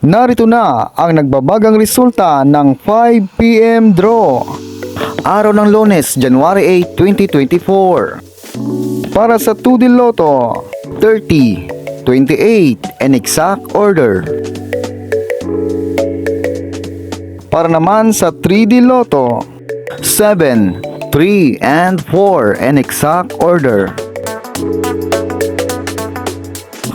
Narito na ang nagbabagang resulta ng 5pm draw. Araw ng Lunes, January 8, 2024. Para sa 2D Lotto, 30, 28, and exact order. Para naman sa 3D Lotto, 7, 3, and 4, and exact order.